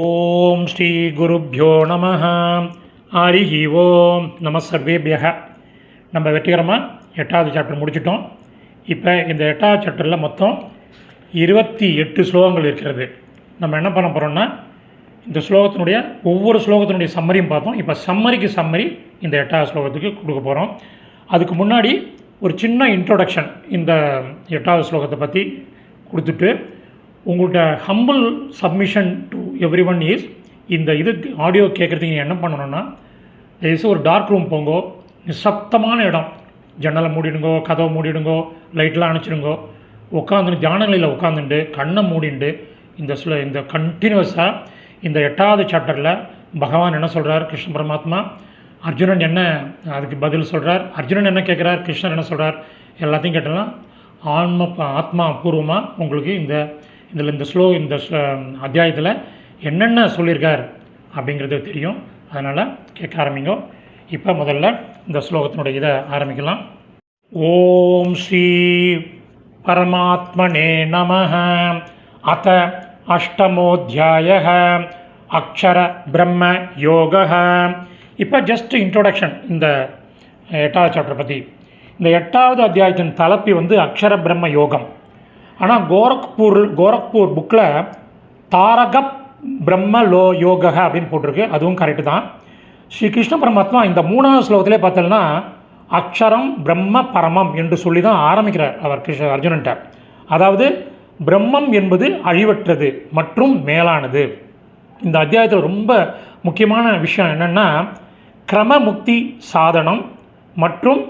ஓம் ஸ்ரீ குருப்யோ நம ஹரிஹி ஓம். நம சர்வேபியக. நம்ம வெற்றிகரமாக எட்டாவது சாப்டர் முடிச்சிட்டோம். இப்போ இந்த எட்டாவது சாப்டரில் மொத்தம் இருபத்தி எட்டு ஸ்லோகங்கள் இருக்கிறது. நம்ம என்ன பண்ண போகிறோம்னா இந்த ஸ்லோகத்தினுடைய ஒவ்வொரு ஸ்லோகத்தினுடைய சம்மரியும் பார்த்தோம். இப்போ சம்மரிக்கு சம்மரி இந்த எட்டாவது ஸ்லோகத்துக்கு கொடுக்க போகிறோம் அதுக்கு முன்னாடி ஒரு சின்ன இன்ட்ரோடக்ஷன் இந்த எட்டாவது ஸ்லோகத்தை பற்றி கொடுத்துட்டு உங்கள்கிட்ட humble submission to everyone is இந்த இது ஆடியோ கேட்குறதுக்கு நீங்கள் என்ன பண்ணணும்னா தயவுசு ஒரு டார்க் ரூம் போங்கோ. நிசப்தமான இடம். ஜன்னலை மூடிடுங்கோ கதவை மூடிடுங்கோ லைட்லாம் அணைச்சிடுங்கோ. உட்காந்து ஜானங்களில் உட்காந்துட்டு கண்ணை மூடிண்டு இந்த ஸ்லோ இந்த கண்டினியூஸாக இந்த எட்டாவது சாப்டரில் பகவான் என்ன சொல்கிறார் கிருஷ்ண பரமாத்மா அர்ஜுனன் என்ன அதுக்கு பதில் சொல்கிறார் அர்ஜுனன் என்ன கேட்குறார் கிருஷ்ணர் என்ன சொல்கிறார் எல்லாத்தையும் கேட்டலாம் ஆன்ம ஆத்மா பூர்வமாக உங்களுக்கு இந்த இதில் இந்த ஸ்லோ இந்த அத்தியாயத்தில் என்னென்ன சொல்லியிருக்கார் அப்படிங்கிறது தெரியும். அதனால் கேட்க ஆரம்பிங்க. இப்போ முதல்ல இந்த ஸ்லோகத்தினுடைய இதை ஆரம்பிக்கலாம். ஓம் ஸ்ரீ பரமாத்மனே நம அத்த அஷ்டமோத்தியாய அக்ஷர பிரம்ம யோக இப்போ ஜஸ்ட் இன்ட்ரோடக்ஷன் இந்த எட்டாவது சாப்டர் பற்றி இந்த எட்டாவது அத்தியாயத்தின் தலைப்பி வந்து அக்ஷர பிரம்ம யோகம். ஆனால் கோரக்பூர் கோரக்பூர் புக்கில் தாரக பிரம்ம லோ யோக அப்படின்னு போட்டிருக்கு. அதுவும் கரெக்டு தான். ஸ்ரீ கிருஷ்ண பரமாத்மா இந்த மூணாவது ஸ்லோகத்திலே பார்த்தோம்னா அக்ஷரம் பிரம்ம பரமம் என்று சொல்லி தான் ஆரம்பிக்கிறார் அவர் கிருஷ்ண அர்ஜுனன்ட்ட. அதாவது பிரம்மம் என்பது அழிவற்றது மற்றும் மேலானது. இந்த அத்தியாயத்தில் ரொம்ப முக்கியமான விஷயம் என்னென்னா கிரம முக்தி சாதனம் மற்றும்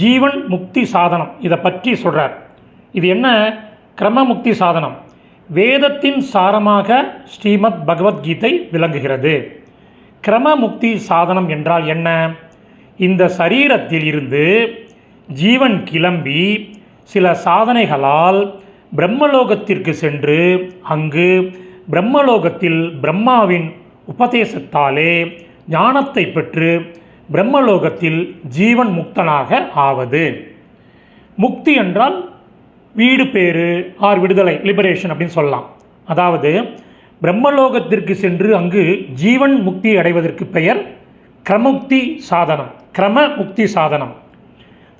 ஜீவன் முக்தி சாதனம் இதை பற்றி சொல்கிறார் இது என்ன? கிரம முக்தி சாதனம் வேதத்தின் சாரமாக ஸ்ரீமத் பகவத்கீதை விளங்குகிறது. கிரம முக்தி சாதனம் என்றால் என்ன? இந்த சரீரத்தில் இருந்து ஜீவன் கிளம்பி சில சாதனைகளால் பிரம்மலோகத்திற்கு சென்று அங்கு பிரம்மலோகத்தில் பிரம்மாவின் உபதேசத்தாலே ஞானத்தை பெற்று பிரம்மலோகத்தில் ஜீவன் முக்தனாக ஆவது. முக்தி என்றால் வீடு பேரு ஆர் விடுதலை லிபரேஷன் அப்படின்னு சொல்லலாம். அதாவது பிரம்மலோகத்திற்கு சென்று அங்கு ஜீவன் முக்தி அடைவதற்கு பெயர் கிரமுக்தி சாதனம் கிரம முக்தி சாதனம்.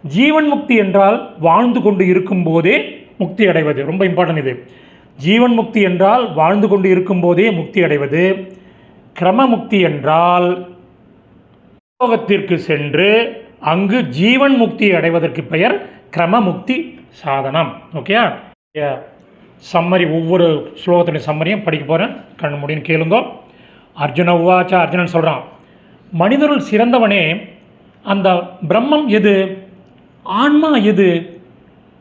ஜீவன் முக்தி என்றால் வாழ்ந்து கொண்டு இருக்கும்போதே முக்தி அடைவது ரொம்ப இம்பார்ட்டன்ட் இது. ஜீவன் முக்தி என்றால் வாழ்ந்து கொண்டு இருக்கும்போதே முக்தி அடைவது. கிரம முக்தி என்றால் லோகத்திற்கு சென்று அங்கு ஜீவன் முக்தி அடைவதற்கு பெயர் கிரம முக்தி சாதனம். ஓகேயா சம்மரி ஒவ்வொரு ஸ்லோகத்தினுடைய சம்மரியும் படிக்க போகிறேன் கண் முடின்னு கேளுங்கோ. அர்ஜுன உவாச்சா? அர்ஜுனன் சொல்கிறான் மனிதருள் சிறந்தவனே அந்த பிரம்மம் எது? ஆன்மா எது?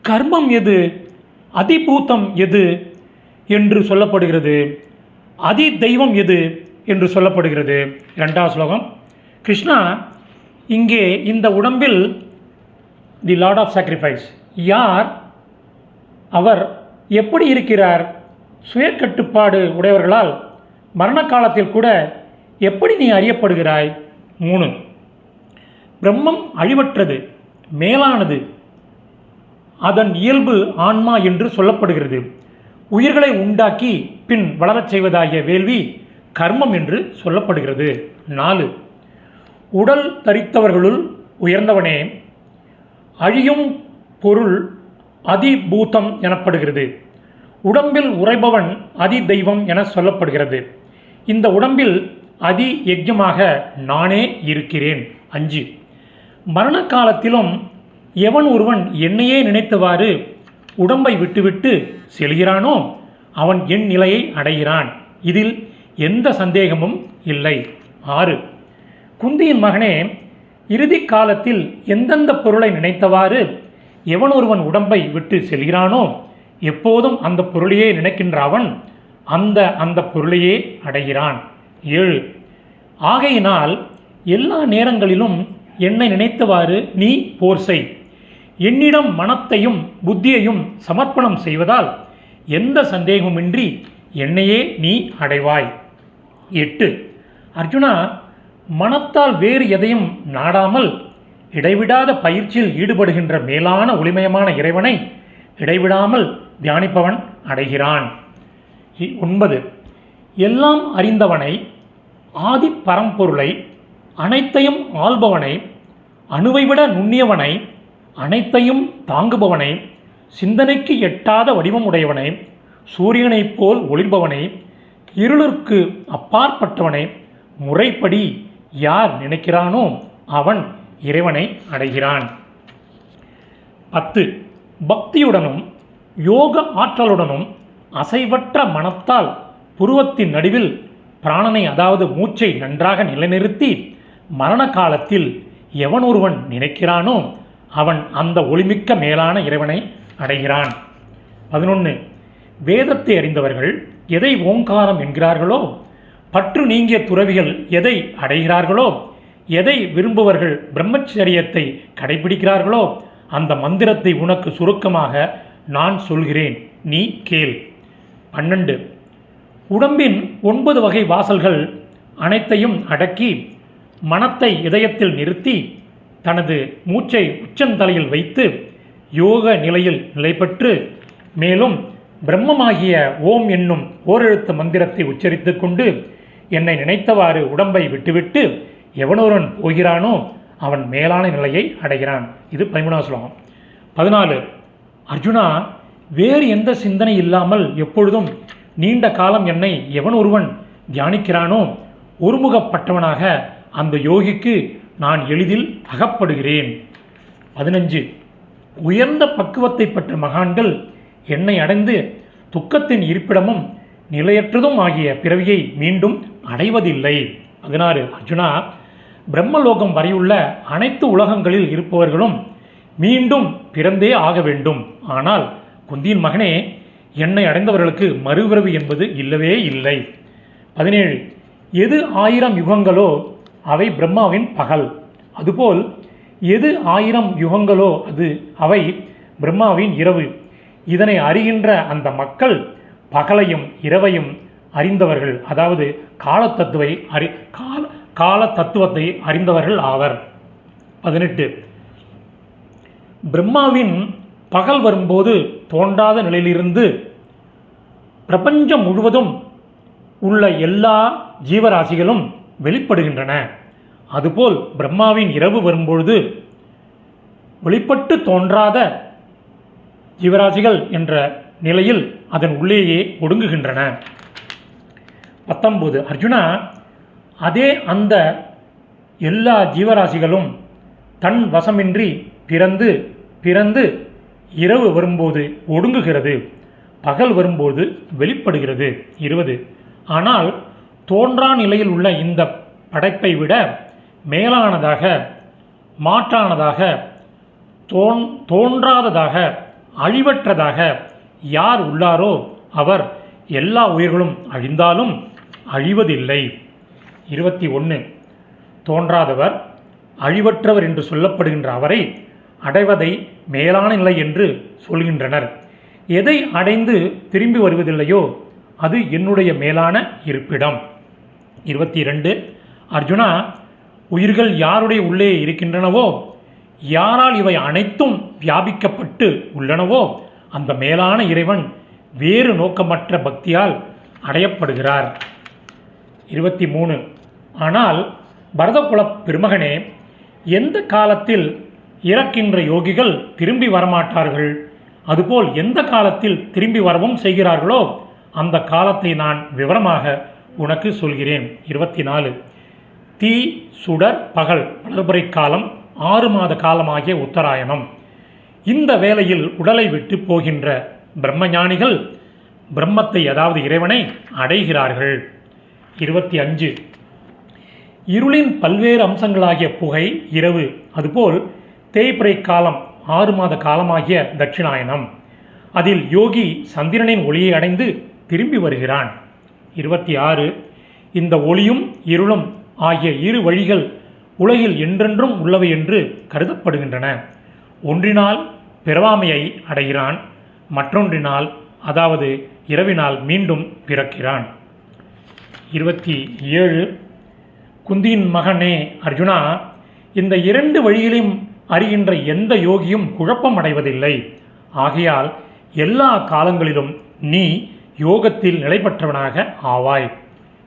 கர்மம் எது? அதிபூத்தம் எது? என்று சொல்லப்படுகிறது. அதி தெய்வம் எது? என்று சொல்லப்படுகிறது. இரண்டாவது ஸ்லோகம். கிருஷ்ணா இங்கே இந்த உடம்பில் தி லார்ட் ஆஃப் சாக்ரிஃபைஸ் யார்? அவர் எப்படி இருக்கிறார்? சுய கட்டுப்பாடு உடையவர்களால் மரண காலத்தில் கூட எப்படி நீ அறியப்படுகிறாய்? மூணு பிரம்மம் அழிவற்றது மேலானது அதன் இயல்பு ஆன்மா என்று சொல்லப்படுகிறது. உயிர்களை உண்டாக்கி பின் வளரச் செய்வதாகிய வேள்வி கர்மம் என்று சொல்லப்படுகிறது. நாலு உடல் தரித்தவர்களுள் உயர்ந்தவனே அழியும் பொருள் அதிபூதம் எனப்படுகிறது. உடம்பில் உறைபவன் அதி தெய்வம் என சொல்லப்படுகிறது. இந்த உடம்பில் அதி யஜ்யமாக நானே இருக்கிறேன். அஞ்சு. மரண காலத்திலும் எவன் ஒருவன் என்னையே நினைத்தவாறு உடம்பை விட்டுவிட்டு செல்கிறானோ அவன் என் நிலையை அடைகிறான். இதில் எந்த சந்தேகமும் இல்லை. ஆறு. குந்தியின் மகனே இறுதி காலத்தில் எந்தெந்த பொருளை நினைத்தவாறு எவன் ஒருவன் உடம்பை விட்டு செல்கிறானோ எப்போதும் அந்த பொருளையே நினைக்கின்ற அவன் அந்த அந்த பொருளையே அடைகிறான். ஏழு ஆகையினால் எல்லா நேரங்களிலும் என்னை நினைத்தவாறு நீ போர் செய். என்னிடம் மனத்தையும் புத்தியையும் சமர்ப்பணம் செய்வதால் எந்த சந்தேகமின்றி என்னையே நீ அடைவாய். எட்டு அர்ஜுனா மனத்தால் வேறு எதையும் நாடாமல் இடைவிடாத பயிற்சியில் ஈடுபடுகின்ற மேலான ஒளிமயமான இறைவனை இடைவிடாமல் தியானிப்பவன் அடைகிறான். இ- ஒன்பது. எல்லாம் அறிந்தவனை ஆதி பரம்பொருளை அனைத்தையும் ஆள்பவனை அணுவை விட நுண்ணியவனை அனைத்தையும் தாங்குபவனை சிந்தனைக்கு எட்டாத வடிவம் உடையவனை சூரியனைப் போல் ஒளிர்பவனை இருளிற்கு அப்பாற்பட்டவனை முறைப்படி யார் நினைக்கிறானோ அவன் இறைவனை அடைகிறான். பத்து பக்தியுடனும் யோக ஆற்றலுடனும் அசைவற்ற மனத்தால் புருவத்தின் நடுவில் பிராணனை அதாவது மூச்சை நன்றாக நிலைநிறுத்தி மரண காலத்தில் எவன் ஒருவன் நினைக்கிறானோ அவன் அந்த ஒளிமிக்க மேலான இறைவனை அடைகிறான். பதினொன்று வேதத்தை அறிந்தவர்கள் எதை ஓங்காரம் என்கிறார்களோ பற்று நீங்கிய துறவிகள் எதை அடைகிறார்களோ எதை விரும்புவர்கள் பிரம்மச்சரியத்தை கடைபிடிக்கிறார்களோ அந்த மந்திரத்தை உனக்கு சுருக்கமாக நான் சொல்கிறேன். நீ கேள். பன்னெண்டு. உடம்பின் ஒன்பது வகை வாசல்கள் அனைத்தையும் அடக்கி மனத்தை இதயத்தில் நிறுத்தி தனது மூச்சை உச்சந்தலையில் வைத்து யோக நிலையில் நிலைபெற்று மேலும் பிரம்மமாகிய ஓம் என்னும் ஓரெழுத்து மந்திரத்தை உச்சரித்து கொண்டு என்னை நினைத்தவாறு உடம்பை விட்டுவிட்டு எவனொருவன் போகிறானோ அவன் மேலான நிலையை அடைகிறான். இது பதிமூணாவது ஸ்லோகம். பதினாலு அர்ஜுனா வேறு எந்த சிந்தனை இல்லாமல் எப்பொழுதும் நீண்ட காலம் என்னை எவன் ஒருவன் தியானிக்கிறானோ ஒருமுகப்பட்டவனாக அந்த யோகிக்கு நான் எளிதில் அகப்படுகிறேன். பதினஞ்சு உயர்ந்த பக்குவத்தை பெற்ற மகான்கள் என்னை அடைந்து துக்கத்தின் இருப்பிடமும் நிலையற்றதும் ஆகிய பிறவியை மீண்டும் அடைவதில்லை. பதினாறு அர்ஜுனா பிரம்மலோகம் வரையுள்ள அனைத்து உலகங்களில் இருப்பவர்களும் மீண்டும் பிறந்தே ஆக வேண்டும். ஆனால் குந்தியின் மகனே என்னை அடைந்தவர்களுக்கு மறுபிறவி என்பது இல்லவே இல்லை. பதினேழு. எது ஆயிரம் யுகங்களோ அவை பிரம்மாவின் பகல். அதுபோல் எது ஆயிரம் யுகங்களோ அது அவை பிரம்மாவின் இரவு. இதனை அறிகின்ற அந்த மக்கள் பகலையும் இரவையும் அறிந்தவர்கள். அதாவது காலத்தத்துவை அறி கால கால தத்துவத்தை அறிந்தவர்கள் ஆவர். பதினெட்டு. பிரம்மாவின் பகல் வரும்போது தோன்றாத நிலையிலிருந்து பிரபஞ்சம் முழுவதும் உள்ள எல்லா ஜீவராசிகளும் வெளிப்படுகின்றன. அதுபோல் பிரம்மாவின் இரவு வரும்பொழுது வெளிப்பட்டு தோன்றாத ஜீவராசிகள் என்ற நிலையில் அதன் உள்ளேயே ஒடுங்குகின்றன. பத்தொன்பது. அர்ஜுனா அதே அந்த எல்லா ஜீவராசிகளும் தன் வசமின்றி பிறந்து பிறந்து இரவு வரும்போது ஒடுங்குகிறது. பகல் வரும்போது வெளிப்படுகிறது. இருபது. ஆனால் தோன்றா நிலையில் உள்ள இந்த படைப்பை விட மேலானதாக மாற்றானதாக தோன் தோன்றாததாக அழிவற்றதாக யார் உள்ளாரோ அவர் எல்லா உயிர்களும் அழிந்தாலும் அழிவதில்லை. இருபத்தி ஒன்று தோன்றாதவர் அழிவற்றவர் என்று சொல்லப்படுகின்ற அவரை அடைவதை மேலான நிலை என்று சொல்கின்றனர். எதை அடைந்து திரும்பி வருவதில்லையோ அது என்னுடைய மேலான இருப்பிடம். இருபத்தி இரண்டு. அர்ஜுனா உயிர்கள் யாருடைய உள்ளே இருக்கின்றனவோ யாரால் இவை அனைத்தும் வியாபிக்கப்பட்டு உள்ளனவோ அந்த மேலான இறைவன் வேறு நோக்கமற்ற பக்தியால் அடையப்படுகிறார். இருபத்தி மூணு. ஆனால் பரதகுல பெருமகனே எந்த காலத்தில் இறக்கின்ற யோகிகள் திரும்பி வரமாட்டார்கள்? அதுபோல் எந்த காலத்தில் திரும்பி வரவும் செய்கிறார்களோ அந்த காலத்தை நான் விவரமாக உனக்கு சொல்கிறேன். இருபத்தி நாலு தீ சுடர் பகல் வளர்பறை காலம் ஆறு மாத காலமாகிய உத்தராயணம். இந்த வேளையில் உடலை விட்டு போகின்ற பிரம்மஞானிகள் பிரம்மத்தை அதாவது இறைவனை அடைகிறார்கள். இருபத்தி அஞ்சு. இருளின் பல்வேறு அம்சங்களாகிய புகை இரவு அதுபோல் தேய்பிறை காலம் ஆறு மாத காலமாகிய தட்சிணாயனம். அதில் யோகி சந்திரனின் ஒளியை அடைந்து திரும்பி வருகிறான். இருபத்தி ஆறு இந்த ஒளியும் இருளும் ஆகிய இரு வழிகள் உலகில் என்றென்றும் உள்ளவை என்று கருதப்படுகின்றன. ஒன்றினால் பிறவாமையை அடைகிறான் மற்றொன்றினால் அதாவது இரவினால் மீண்டும் பிறக்கிறான். இருபத்தி ஏழு குந்தியின் மகனே அர்ஜுனா இந்த இரண்டு வழிகளையும் அறிகின்ற எந்த யோகியும் குழப்பம் அடைவதில்லை ஆகையால் எல்லா காலங்களிலும் நீ யோகத்தில் நிலை பெற்றவனாக ஆவாய்.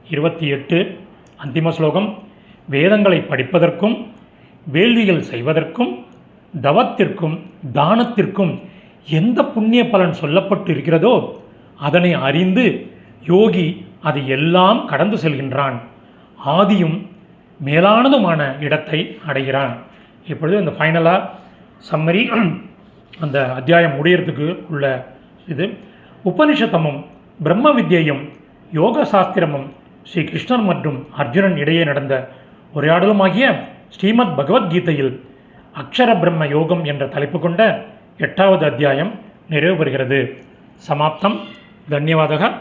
இருபத்தி எட்டு அந்திம ஸ்லோகம். வேதங்களை படிப்பதற்கும் வேள்விகள் செய்வதற்கும் தவத்திற்கும் தானத்திற்கும் எந்த புண்ணிய பலன் சொல்லப்பட்டு இருக்கிறதோ அதனை அறிந்து யோகி அதை எல்லாம் கடந்து செல்கின்றான். ஆதியும் மேலானதுமான இடத்தை அடைகிறான். இப்பொழுது இந்த ஃபைனலாக சம்மரி அந்த அத்தியாயம் முடியறதுக்கு உள்ள இது. உபனிஷத்தமும் பிரம்ம வித்யையும் யோக சாஸ்திரமும் ஸ்ரீ கிருஷ்ணர் மற்றும் அர்ஜுனன் இடையே நடந்த உரையாடலுமாகிய ஸ்ரீமத் பகவத்கீதையில் அக்ஷர பிரம்ம யோகம் என்ற தலைப்பு கொண்ட எட்டாவது அத்தியாயம் நிறைவு பெறுகிறது சமாப்தம். தன்யவாதக.